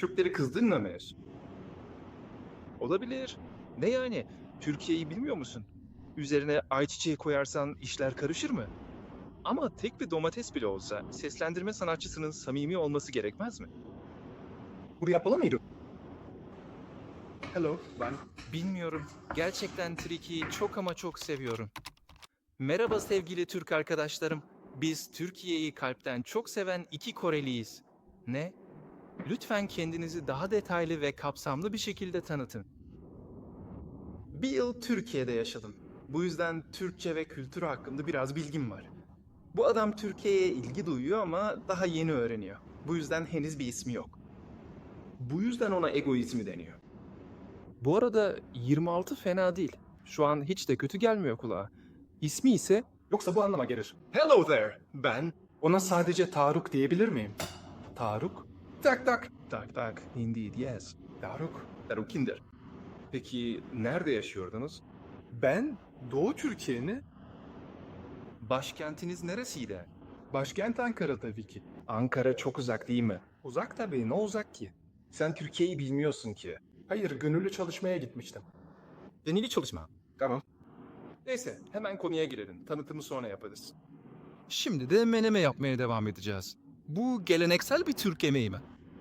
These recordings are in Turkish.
Türkleri kızdırma mıyız? Olabilir. Ne yani? Türkiye'yi bilmiyor musun? Üzerine ayçiçeği koyarsan işler karışır mı? Ama tek bir domates bile olsa seslendirme sanatçısının samimi olması gerekmez mi? Bunu yapalım mıydı? Hello, ben. Bilmiyorum. Gerçekten Tricky'yi çok ama çok seviyorum. Merhaba sevgili Türk arkadaşlarım. Biz Türkiye'yi kalpten çok seven iki Koreliyiz. Ne? Lütfen kendinizi daha detaylı ve kapsamlı bir şekilde tanıtın. Bir yıl Türkiye'de yaşadım. Bu yüzden Türkçe ve kültürü hakkında biraz bilgim var. Bu adam Türkiye'ye ilgi duyuyor ama daha yeni öğreniyor. Bu yüzden henüz bir ismi yok. Bu yüzden ona egoizmi deniyor. Bu arada 26 fena değil. Şu an hiç de kötü gelmiyor kulağa. İsmi ise Yoksa bu anlama gelir. Hello there, ben. Ona sadece Taruk diyebilir miyim? Taruk? Tak tak. tak tak indeed yes. Taruk. Erukinder. Peki nerede yaşıyordunuz? Ben Doğu Türkiye'nin Başkentiniz neresiydi? başkent Ankara tabii ki. Ankara çok uzak değil mi? Uzak tabii ne uzak ki? Sen Türkiye'yi bilmiyorsun ki. Hayır gönüllü çalışmaya gitmiştim. Denili çalışma. Tamam. Neyse, hemen konuya girelim. Tanıtımı sonra yaparız. Şimdi de meneme yapmaya devam edeceğiz. Bu geleneksel bir Türk yemeği mi?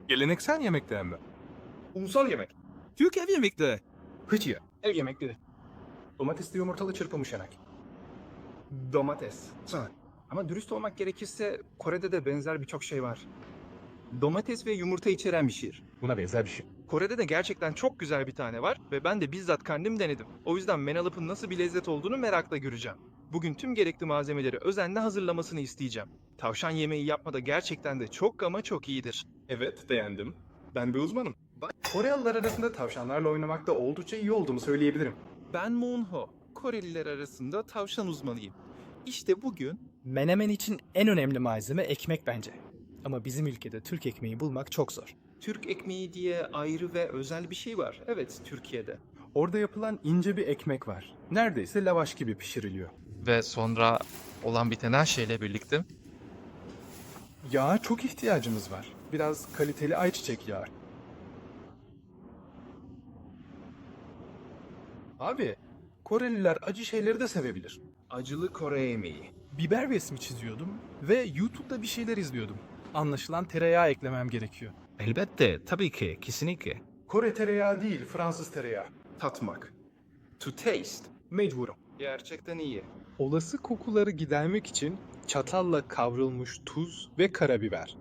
Geleneksel yemekten mi? Ulusal yemek. Türk ev yemekleri. Hıçı. Ev yemekleri. Domatesli yumurtalı çırpılmış yemek. Domates. Ha. Ama dürüst olmak gerekirse Kore'de de benzer birçok şey var. Domates ve yumurta içeren bir şiir. Buna benzer bir şey. Kore'de de gerçekten çok güzel bir tane var ve ben de bizzat kendim denedim. O yüzden menalıpın nasıl bir lezzet olduğunu merakla göreceğim. Bugün tüm gerekli malzemeleri özenle hazırlamasını isteyeceğim. Tavşan yemeği yapmada gerçekten de çok ama çok iyidir. Evet, beğendim. Ben bir uzmanım. Koreliler arasında tavşanlarla oynamakta oldukça iyi olduğumu söyleyebilirim. Ben Moonho, Koreliler arasında tavşan uzmanıyım. İşte bugün Menemen için en önemli malzeme ekmek bence. Ama bizim ülkede Türk ekmeği bulmak çok zor. Türk ekmeği diye ayrı ve özel bir şey var. Evet, Türkiye'de. Orada yapılan ince bir ekmek var. Neredeyse lavaş gibi pişiriliyor. Ve sonra olan biten her şeyle birlikte Yağa çok ihtiyacımız var. Biraz kaliteli ayçiçek yağı. Abi, Koreliler acı şeyleri de sevebilir. Acılı Kore yemeği. Biber resmi çiziyordum ve YouTube'da bir şeyler izliyordum. Anlaşılan tereyağı eklemem gerekiyor. elbette tabii ki kesinlikle. Kore tereyağı değil, Fransız tereyağı. Tatmak. To taste. Mecburum. Gerçekten iyi. Olası kokuları gidermek için çatalla kavrulmuş tuz ve karabiber.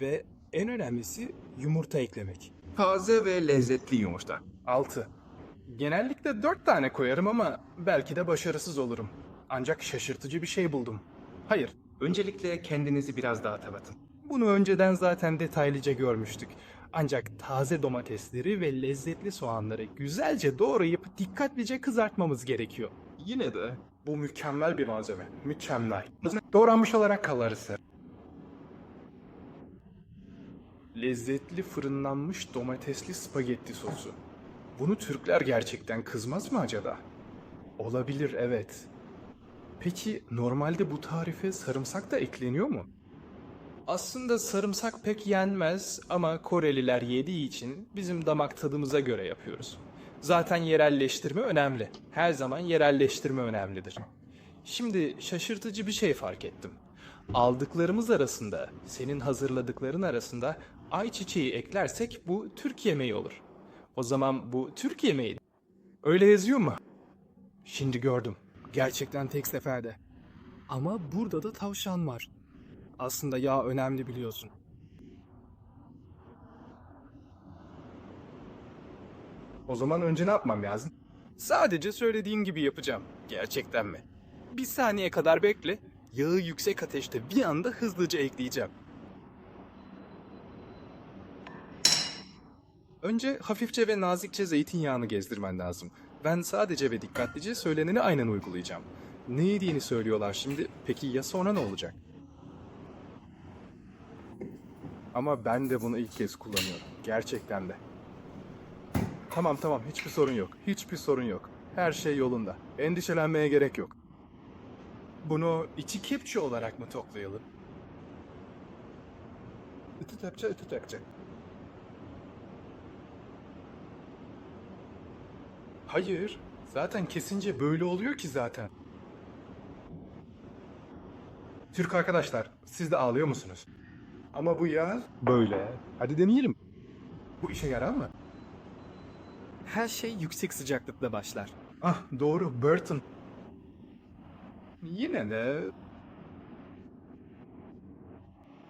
Ve en önemlisi yumurta eklemek. Taze ve lezzetli yumurta. 6. Genellikle 4 tane koyarım ama belki de başarısız olurum. Ancak şaşırtıcı bir şey buldum. Hayır, Öncelikle kendinizi biraz daha tanıtın. bunu önceden zaten detaylıca görmüştük. Ancak taze domatesleri ve lezzetli soğanları güzelce doğrayıp dikkatlice kızartmamız gerekiyor. Yine de Bu mükemmel bir malzeme. Mükemmel. Doğranmış olarak kalarız. Lezzetli fırınlanmış domatesli spagetti sosu. Bunu Türkler gerçekten kızmaz mı acaba? Olabilir evet. Peki normalde bu tarife sarımsak da ekleniyor mu? Aslında sarımsak pek yenmez ama Koreliler yediği için bizim damak tadımıza göre yapıyoruz. Zaten yerelleştirme önemli. Her zaman yerelleştirme önemlidir. Şimdi şaşırtıcı bir şey fark ettim. Aldıklarımız arasında, senin hazırladıkların arasında ayçiçeği eklersek bu Türk yemeği olur. O zaman bu Türk yemeği. Öyle yazıyor mu? Şimdi gördüm. Gerçekten tek seferde. Ama burada da tavşan var. Aslında yağ önemli biliyorsun. O zaman önce ne yapmam lazım? Sadece söylediğin gibi yapacağım. Gerçekten mi? Bir saniye kadar bekle. Yağı yüksek ateşte bir anda hızlıca ekleyeceğim. Önce hafifçe ve nazikçe zeytinyağını gezdirmen lazım. Ben sadece ve dikkatlice söyleneni aynen uygulayacağım. Ne yediğini söylüyorlar şimdi. Peki ya sonra ne olacak? Ama ben de bunu ilk kez kullanıyorum. Gerçekten de. Tamam tamam hiçbir sorun yok. Hiçbir sorun yok. Her şey yolunda. Endişelenmeye gerek yok. Bunu içi kepçe olarak mı toplayalım? Ütü takça, ütü takça. Hayır. Zaten kesince böyle oluyor ki zaten. Türk arkadaşlar, siz de ağlıyor musunuz? Ama bu yağ böyle. Hadi deneyelim. Bu işe yarar mı? Her şey yüksek sıcaklıkla başlar. Ah doğru, Burton. Yine de...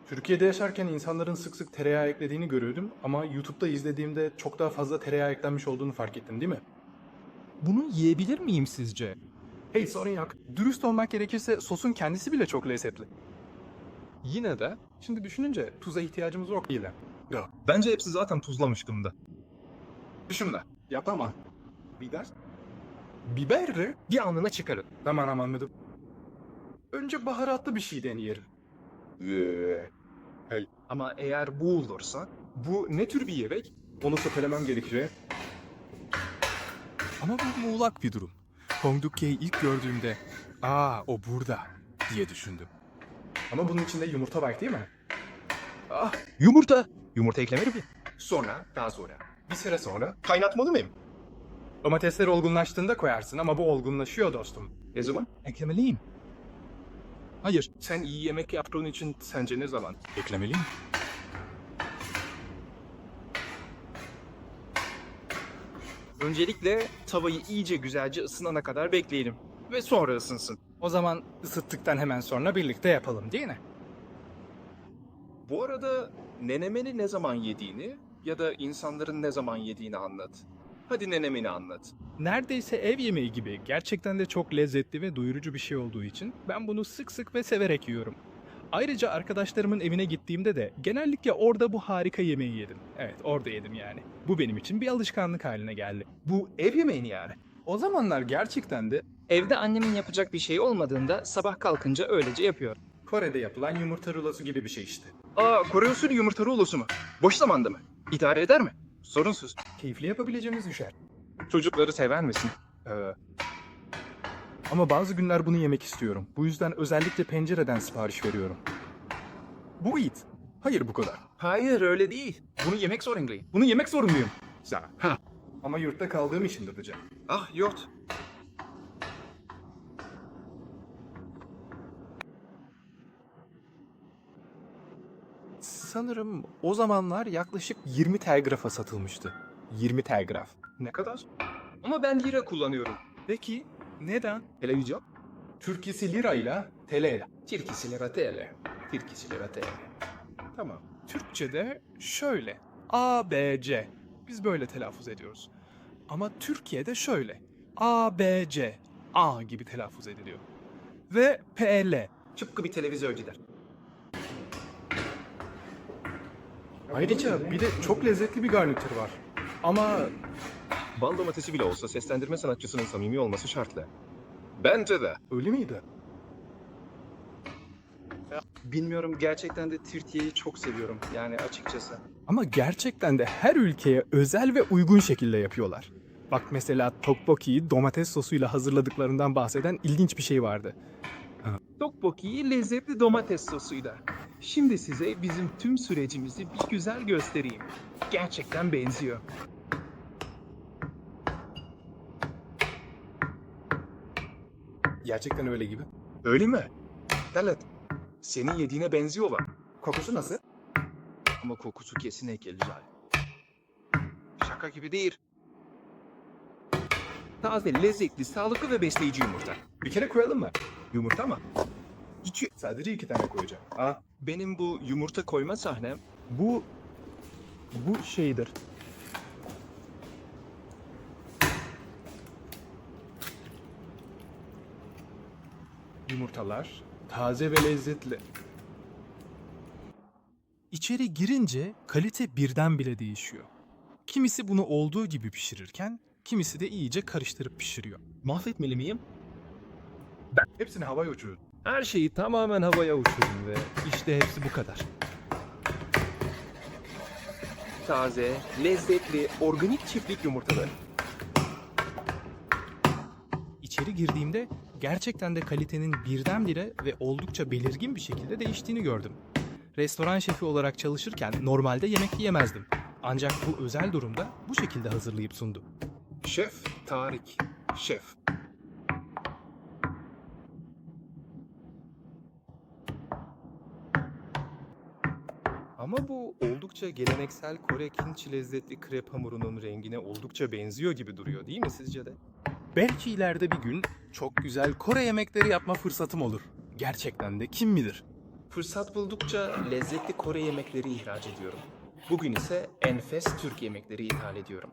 Türkiye'de yaşarken insanların sık sık tereyağı eklediğini görüyordum ama YouTube'da izlediğimde çok daha fazla tereyağı eklenmiş olduğunu fark ettim değil mi? Bunu yiyebilir miyim sizce? Hey sorun yok. Dürüst olmak gerekirse sosun kendisi bile çok lezzetli. Yine de şimdi düşününce tuza ihtiyacımız yok değil. Bence hepsi zaten tuzlamış durumda. Düşün de. Yapamam. Biber? Biber mi? Bir anına çıkarın. Tamam anladım. Önce baharatlı bir şey deneyelim. Ama eğer bu olursa bu ne tür bir yemek? Onu söylemem gerekecek. Ama bu muğlak bir durum. Hong Duk-ye'yi ilk gördüğümde ''Aa o burada'' diye düşündüm. Ama bunun içinde yumurta var değil mi? Ah, yumurta. Yumurta eklemeli mi? Sonra, daha sonra. Bir süre sonra Kaynatmalı mıyım? domatesler olgunlaştığında koyarsın ama bu olgunlaşıyor dostum. Ne zaman? Eklemeliyim. Hayır, Sen iyi yemek yaptığın için sence ne zaman? eklemeliyim. Öncelikle tavayı iyice güzelce ısınana kadar bekleyelim. Ve sonra ısınsın. O zaman ısıttıktan hemen sonra birlikte yapalım değil mi? Bu arada nenemeni ne zaman yediğini ya da insanların ne zaman yediğini anlat. Hadi nenemeni anlat. Neredeyse ev yemeği gibi gerçekten de çok lezzetli ve doyurucu bir şey olduğu için ben bunu sık sık ve severek yiyorum. Ayrıca arkadaşlarımın evine gittiğimde de genellikle orada bu harika yemeği yedim. Evet orada yedim yani. Bu benim için bir alışkanlık haline geldi. Bu ev yemeğini yani. O zamanlar gerçekten de Evde annemin yapacak bir şey olmadığında sabah kalkınca öylece yapıyor. Kore'de yapılan yumurta rulosu gibi bir şey işte. Aa, Kore usulü yumurta rulosu mu? Boş zamanda mı? İdare eder mi? Sorunsuz. Keyifli yapabileceğimiz düşer. Çocukları sever misin? Ee, ama bazı günler bunu yemek istiyorum. Bu yüzden özellikle pencereden sipariş veriyorum. Bu it. Hayır bu kadar. Hayır öyle değil. Bunu yemek zorundayım. Bunu yemek zorundayım. Sana. Ha. Ama yurtta kaldığım için dedece. Ah yot. Sanırım o zamanlar yaklaşık 20 telgrafa satılmıştı. 20 telgraf. Ne kadar? Ama ben lira kullanıyorum. Peki neden? Televizyon? Türkisi lirayla TL. Türkisi lira TL. Türkisi lira TL. Tamam. Türkçe'de şöyle. A, B, C. Biz böyle telaffuz ediyoruz. Ama Türkiye'de şöyle. A, B, C. A gibi telaffuz ediliyor. Ve P, L. Tıpkı bir televizyoncular. Ayrıca bir de çok lezzetli bir garnitür var. Ama Bal domatesi bile olsa seslendirme sanatçısının samimi olması şartlı. Bence de. öyle miydi? Bilmiyorum gerçekten de Türkiye'yi çok seviyorum yani açıkçası. Ama gerçekten de her ülkeye özel ve uygun şekilde yapıyorlar. Bak mesela tteokbokki'yi domates sosuyla hazırladıklarından bahseden ilginç bir şey vardı. Tteokbokki'yi lezzetli domates sosuyla. Şimdi size bizim tüm sürecimizi bir güzel göstereyim. Gerçekten benziyor. Gerçekten öyle gibi. Öyle mi? Evet. Senin yediğine benziyorlar. Kokusu nasıl? Ama kokusu kesinlikle güzel. Şaka gibi değil. Taze, lezzetli, sağlıklı ve besleyici yumurta. Bir kere koyalım mı? Yumurta mı? İki. Sadece iki tane koyacağım. Aa, Benim bu yumurta koyma sahnem Bu bu şeydir. yumurtalar taze ve lezzetli. İçeri girince kalite birden bile değişiyor. Kimisi bunu olduğu gibi pişirirken kimisi de iyice karıştırıp pişiriyor. mahvetmeli miyim? Hepsini havaya uçurun. Her şeyi tamamen havaya uçurdum ve işte hepsi bu kadar. Taze, lezzetli, organik çiftlik yumurtaları. İçeri girdiğimde gerçekten de kalitenin birdenbire ve oldukça belirgin bir şekilde değiştiğini gördüm. Restoran şefi olarak çalışırken normalde yemek yemezdim. Ancak bu özel durumda bu şekilde hazırlayıp sundu. Şef Tarık. Şef. Ama bu oldukça geleneksel Kore kinchi lezzetli krep hamurunun rengine oldukça benziyor gibi duruyor değil mi sizce de? Belki ileride bir gün çok güzel Kore yemekleri yapma fırsatım olur. Gerçekten de kim bilir. Fırsat buldukça lezzetli Kore yemekleri ihraç ediyorum. Bugün ise enfes Türk yemekleri ithal ediyorum.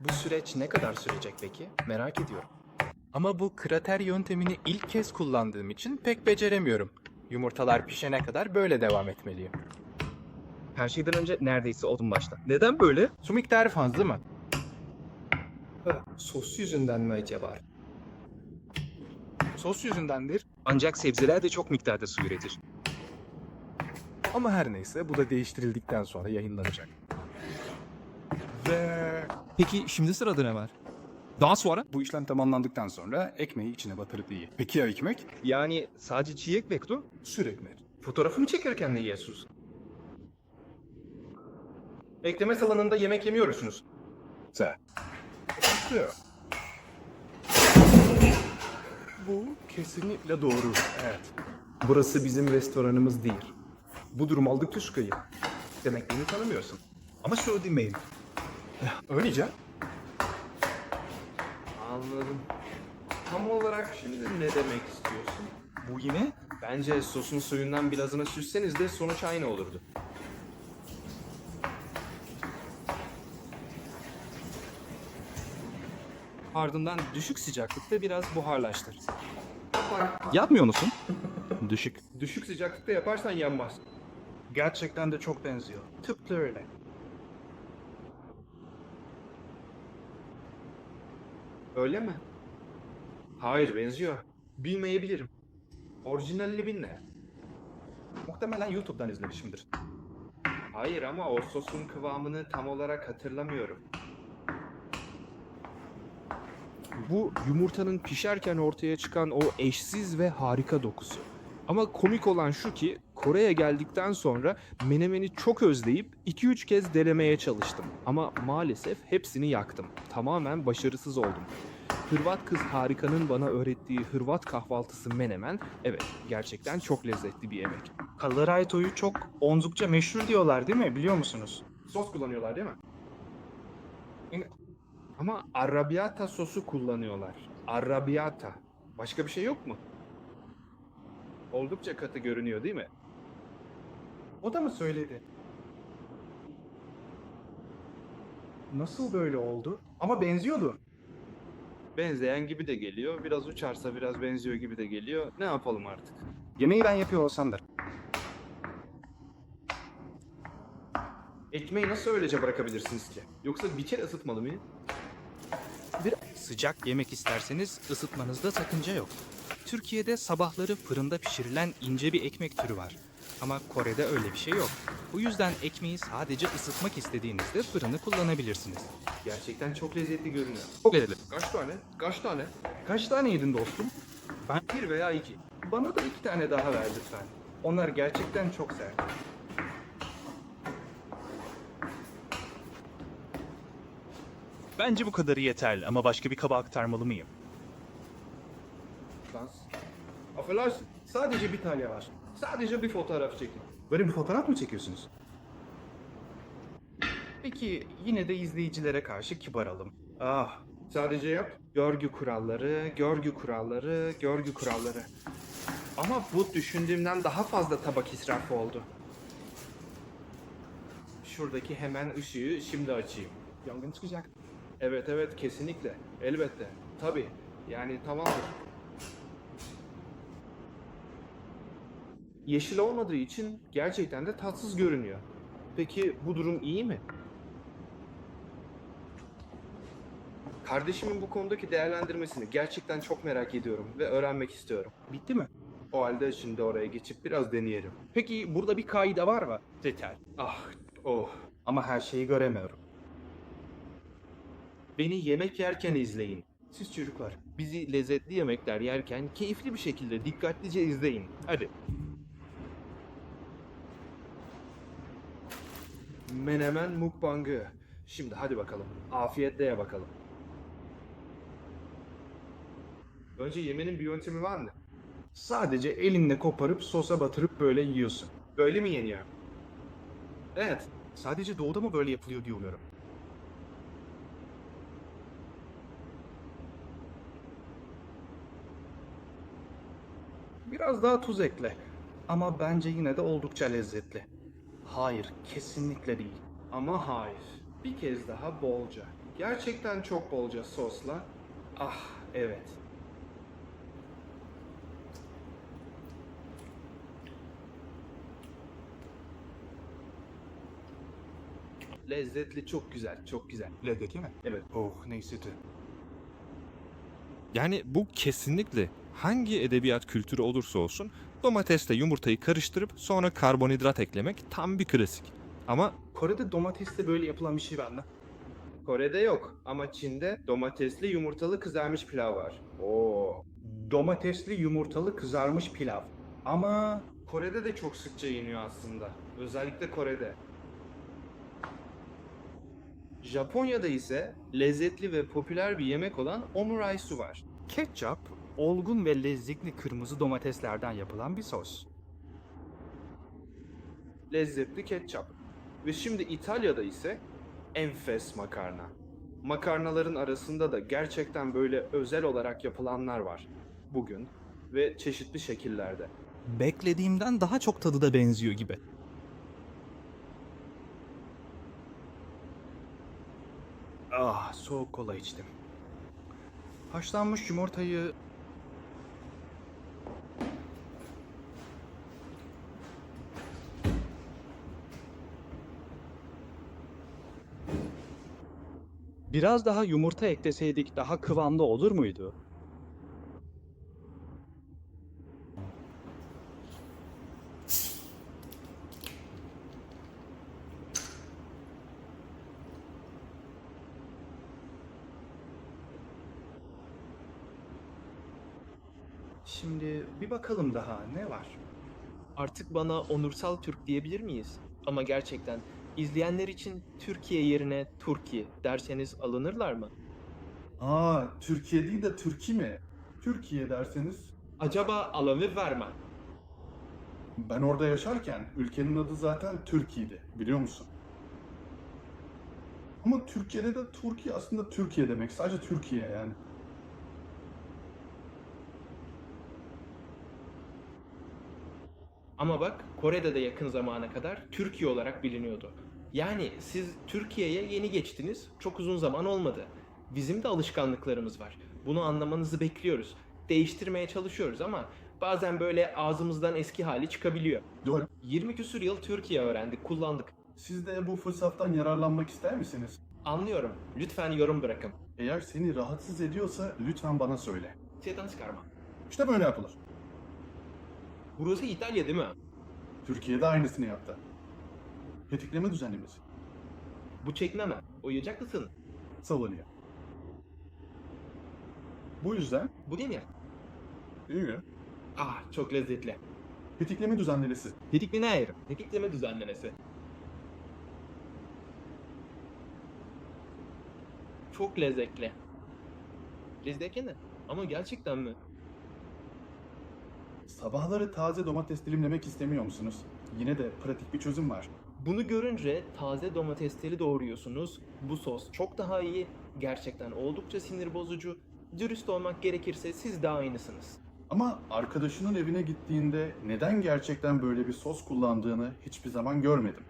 Bu süreç ne kadar sürecek peki? Merak ediyorum. Ama bu krater yöntemini ilk kez kullandığım için pek beceremiyorum. Yumurtalar pişene kadar böyle devam etmeliyim. Her şeyden önce neredeyse odun başta. Neden böyle? Su miktarı fazla mı? Sos yüzünden mi acaba? Sos yüzündendir. Ancak sebzeler de çok miktarda su üretir. Ama her neyse bu da değiştirildikten sonra yayınlanacak. Ve... Peki şimdi sırada ne var? Daha sonra? Bu işlem tamamlandıktan sonra ekmeği içine batırıp iyi. Peki ya ekmek? Yani sadece çiğ ekmek mi? Sür ekmek. Fotoğrafımı çekerken ne yiyorsunuz? Ekleme salonunda yemek yemiyorsunuz. Sen. Bu kesinlikle doğru. Evet. Burası bizim restoranımız değil. Bu durum oldukça şüpheli. Demek beni tanımıyorsun. Ama şöyle demeyin. Öylece. Anladım. Tam olarak şimdi ne demek istiyorsun? Bu yine Bence sosun suyundan birazını süsseniz de sonuç aynı olurdu. Ardından düşük sıcaklıkta biraz buharlaştır. Yapmıyor musun? Düşük. Düşük sıcaklıkta yaparsan yanmaz. gerçekten de çok benziyor. Tıpkı öyle. Öyle mi? Hayır benziyor. Bilmeyebilirim. Orijinalli ne? Muhtemelen YouTube'dan izlemişimdir. Hayır ama o sosun kıvamını tam olarak hatırlamıyorum. Bu yumurtanın pişerken ortaya çıkan o eşsiz ve harika dokusu. Ama komik olan şu ki Kore'ye geldikten sonra menemeni çok özleyip 2-3 kez denemeye çalıştım. Ama maalesef hepsini yaktım. Tamamen başarısız oldum. Hırvat kız harikanın bana öğrettiği Hırvat kahvaltısı menemen evet gerçekten çok lezzetli bir yemek. Kalorayto'yu çok oldukça meşhur diyorlar değil mi? Biliyor musunuz? Sos kullanıyorlar değil mi? Ama arrabbiata sosu kullanıyorlar. Arrabbiata. Başka bir şey yok mu? Oldukça katı görünüyor değil mi? O da mı söyledi? Nasıl böyle oldu? Ama benziyordu. Benzeyen gibi de geliyor. Biraz uçarsa biraz benziyor gibi de geliyor. Ne yapalım artık? Yemeği ben yapıyor olsamdır. Ekmeği nasıl öylece bırakabilirsiniz ki? Yoksa bir kere ısıtmalı mıyım? Sıcak yemek isterseniz ısıtmanızda sakınca yok. Türkiye'de sabahları fırında pişirilen ince bir ekmek türü var. Ama Kore'de öyle bir şey yok. Bu yüzden ekmeği sadece ısıtmak istediğinizde fırını kullanabilirsiniz. Gerçekten çok lezzetli görünüyor. Çok lezzetli. Kaç tane? Kaç tane? Kaç tane yedin dostum? Bir veya iki. Bana da iki tane daha ver lütfen. Onlar gerçekten çok sert. Bence bu kadarı yeterli ama başka bir kaba aktarmalı mıyım? Şans. Affedersin. Sadece bir tane var. Sadece bir fotoğraf çekin. Böyle bir fotoğraf mı çekiyorsunuz? Peki yine de izleyicilere karşı kibaralım. Ah, Sadece yap. Görgü kuralları, görgü kuralları, görgü kuralları. Ama bu düşündüğümden daha fazla tabak israfı oldu. Şuradaki hemen ışığı şimdi açayım. yangın çıkacak. Evet evet kesinlikle. Elbette. Tabii. Yani tamamdır. Yeşil olmadığı için gerçekten de tatsız görünüyor. Peki bu durum iyi mi? Kardeşimin bu konudaki değerlendirmesini gerçekten çok merak ediyorum ve öğrenmek istiyorum. Bitti mi? O halde şimdi oraya geçip biraz deneyelim. Peki burada bir kaide var mı? Yeter. Ah, oh. Ama her şeyi göremiyorum. Beni yemek yerken izleyin. Siz çocuklar. Bizi lezzetli yemekler yerken keyifli bir şekilde dikkatlice izleyin. Hadi. Menemen mukbangı. Şimdi hadi bakalım. Afiyetle ye bakalım. Önce yemenin bir yöntemi var mı? Sadece elinle koparıp sosa batırıp böyle yiyorsun. Böyle mi yeniyor? Evet. Sadece doğuda mı böyle yapılıyor diyorum. Biraz daha tuz ekle. Ama bence yine de oldukça lezzetli. Hayır, kesinlikle değil. Ama hayır. Bir kez daha bolca. Gerçekten çok bolca sosla. Ah evet. Lezzetli çok güzel, çok güzel. Lezzetli mi? Evet. Oh ne sütü. Yani bu kesinlikle hangi edebiyat kültürü olursa olsun domatesle yumurtayı karıştırıp sonra karbonhidrat eklemek tam bir klasik. Ama Kore'de domatesle böyle yapılan bir şey var mı? Kore'de yok ama Çin'de domatesli yumurtalı kızarmış pilav var. Oo. Domatesli yumurtalı kızarmış pilav. Ama Kore'de de çok sıkça yeniyor aslında. Özellikle Kore'de. Japonya'da ise lezzetli ve popüler bir yemek olan omuraisu var. Ketçap, olgun ve lezzetli kırmızı domateslerden yapılan bir sos. Lezzetli ketçap. Ve şimdi İtalya'da ise enfes makarna. Makarnaların arasında da gerçekten böyle özel olarak yapılanlar var. Bugün ve çeşitli şekillerde. Beklediğimden daha çok tadı da benziyor gibi. ah soğuk kola içtim. Haşlanmış yumurtayı Biraz daha yumurta ekleseydik daha kıvamlı olur muydu? Şimdi bir bakalım daha ne var? Artık bana onursal Türk diyebilir miyiz? Ama gerçekten izleyenler için Türkiye yerine Turki derseniz alınırlar mı? Aa Türkiye değil de Türki mi? Türkiye derseniz Acaba alanı verme. ben orada yaşarken ülkenin adı zaten Türkiye'di biliyor musun? Ama Türkiye'de de Türkiye aslında Türkiye demek. Sadece Türkiye yani. Ama bak Kore'de de yakın zamana kadar Türkiye olarak biliniyordu. Yani siz Türkiye'ye yeni geçtiniz, çok uzun zaman olmadı. Bizim de alışkanlıklarımız var. Bunu anlamanızı bekliyoruz. Değiştirmeye çalışıyoruz ama bazen böyle ağzımızdan eski hali çıkabiliyor. Doğru. 20 küsur yıl Türkiye öğrendik, kullandık. Siz de bu fırsattan yararlanmak ister misiniz? Anlıyorum. Lütfen yorum bırakın. Eğer seni rahatsız ediyorsa lütfen bana söyle. Şeytan çıkarma. İşte böyle yapılır. Burası İtalya değil mi? Türkiye'de aynısını yaptı. Tetikleme düzenlemesi. Bu çekme mi? Uyuyacak mısın? Savunuyor. Bu yüzden Bu değil mi? iyi. Ah çok lezzetli. Tetikleme düzenlemesi. Tetikli ne ayrı? Tetikleme düzenlemesi. Çok lezzetli. Lezzetli ne? Ama gerçekten mi? Sabahları taze domates dilimlemek istemiyor musunuz? Yine de pratik bir çözüm var. Bunu görünce taze domatesleri doğruyorsunuz. Bu sos çok daha iyi. Gerçekten oldukça sinir bozucu. Dürüst olmak gerekirse siz de aynısınız. Ama arkadaşının evine gittiğinde neden gerçekten böyle bir sos kullandığını hiçbir zaman görmedim.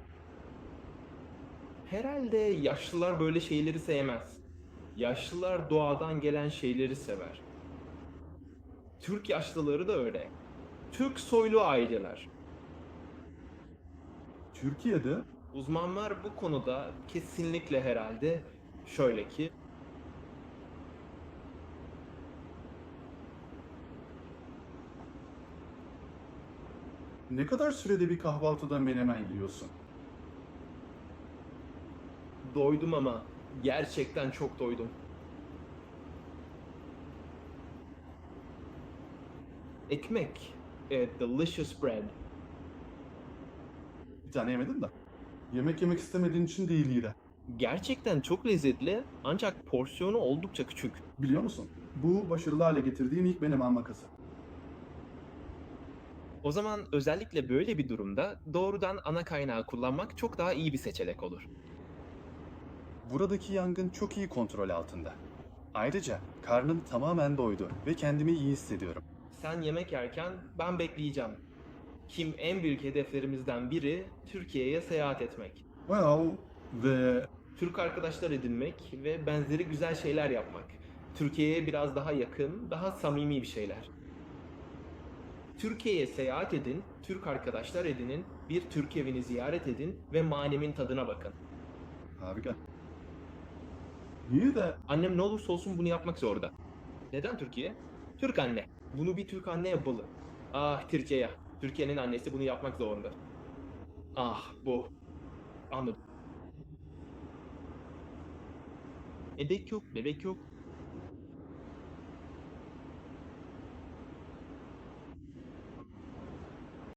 Herhalde yaşlılar böyle şeyleri sevmez. Yaşlılar doğadan gelen şeyleri sever. Türk yaşlıları da öyle. Türk soylu aileler. Türkiye'de Uzmanlar bu konuda kesinlikle herhalde şöyle ki ne kadar sürede bir kahvaltıda menemen yiyorsun? doydum ama gerçekten çok doydum. Ekmek, a delicious bread. Tane yemedim de. Yemek yemek istemediğin için değil yine. Gerçekten çok lezzetli ancak porsiyonu oldukça küçük. Biliyor musun? Bu başarılı hale getirdiğim ilk menemen makası. O zaman özellikle böyle bir durumda doğrudan ana kaynağı kullanmak çok daha iyi bir seçenek olur. Buradaki yangın çok iyi kontrol altında. Ayrıca karnım tamamen doydu ve kendimi iyi hissediyorum. Sen yemek yerken ben bekleyeceğim. Kim en büyük hedeflerimizden biri Türkiye'ye seyahat etmek. Well, ve Türk arkadaşlar edinmek ve benzeri güzel şeyler yapmak. Türkiye'ye biraz daha yakın, daha samimi bir şeyler. Türkiye'ye seyahat edin, Türk arkadaşlar edinin, bir Türk evini ziyaret edin ve manemin tadına bakın. harika. İyi de Annem ne olursa olsun bunu yapmak zorunda. Neden Türkiye? Türk anne. Bunu bir Türk anne yapmalı. Ah Türkiye. Türkiye'nin annesi bunu yapmak zorunda. Ah bu. Anladım. Bebek yok, bebek yok.